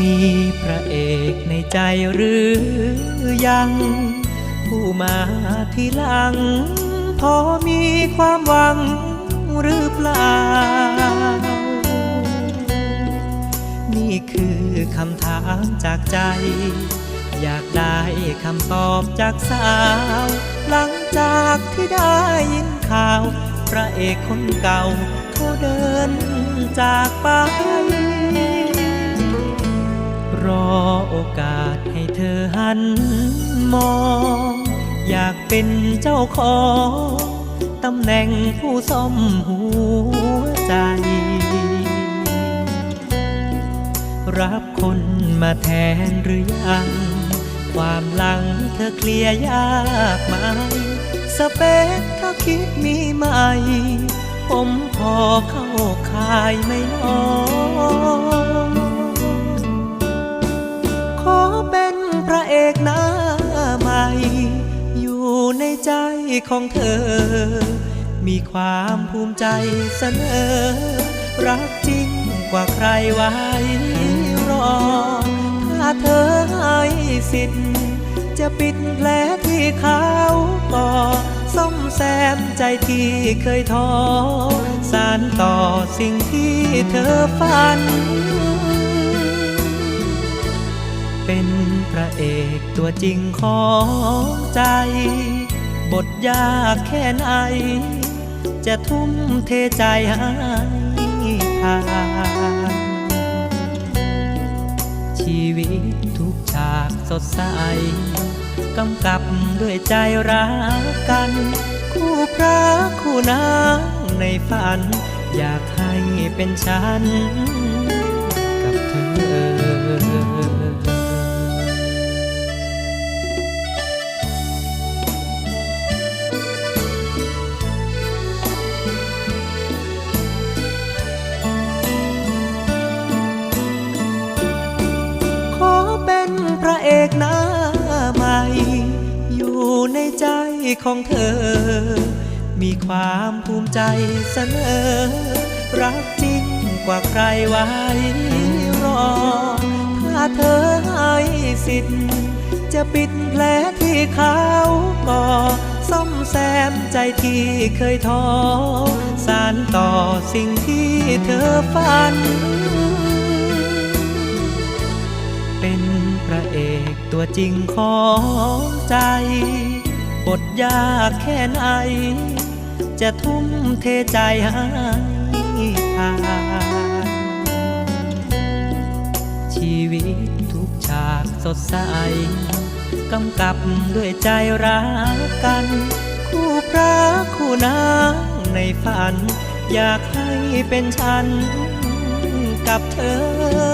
มีพระเอกในใจหรือยัง ผู้มาทีหลัง พอมีความหวังหรือเปล่า นี่คือคำถามจากใจ อยากได้คำตอบจากสาว หลังจากที่ได้ยินข่าว พระเอกคนเก่าเขาเดินจากไป หันมอง อยากเป็นเจ้าของตำแหน่งผู้ซ่อมหัวใจ รับคนมาแทนหรือยัง ความหลังเธอเคลียร์ยากไหมสเปคถ้าคิดมีไหม ผมพอเข้าคายไม่น้อย ของเธอ มีความภูมิใจเสนอ รักจริงกว่าใครไว้รอ ถ้าเธอให้สิทธิ์จะปิดแผลที่เขาก่อซ่อมแซมใจที่เคยท้อ สารต่อสิ่งที่เธอฝัน เป็นพระเอกตัวจริงของใจ บทยากแค่ไหน จะทุ่มเทใจให้ผ่านชีวิตทุกฉากสดใส กำกับด้วยใจรักกัน คู่พระคู่นางในฝัน อยากให้เป็นฉัน ของเธอ มีความภูมิใจเสนอ รักจริงกว่าใครไว้รอ ถ้าเธอให้สิทธิ์จะปิดแผลที่เขาก่อซ่อมแซมใจที่เคยท้อ สารต่อสิ่งที่เธอฝัน เป็นพระเอกตัวจริงของใจ บทยากแค่ไหน จะทุ่มเทใจให้ผ่านชีวิตทุกฉากสดใส กำกับด้วยใจรักกัน คู่พระคู่นางในฝัน อยากให้เป็นฉันกับเธอ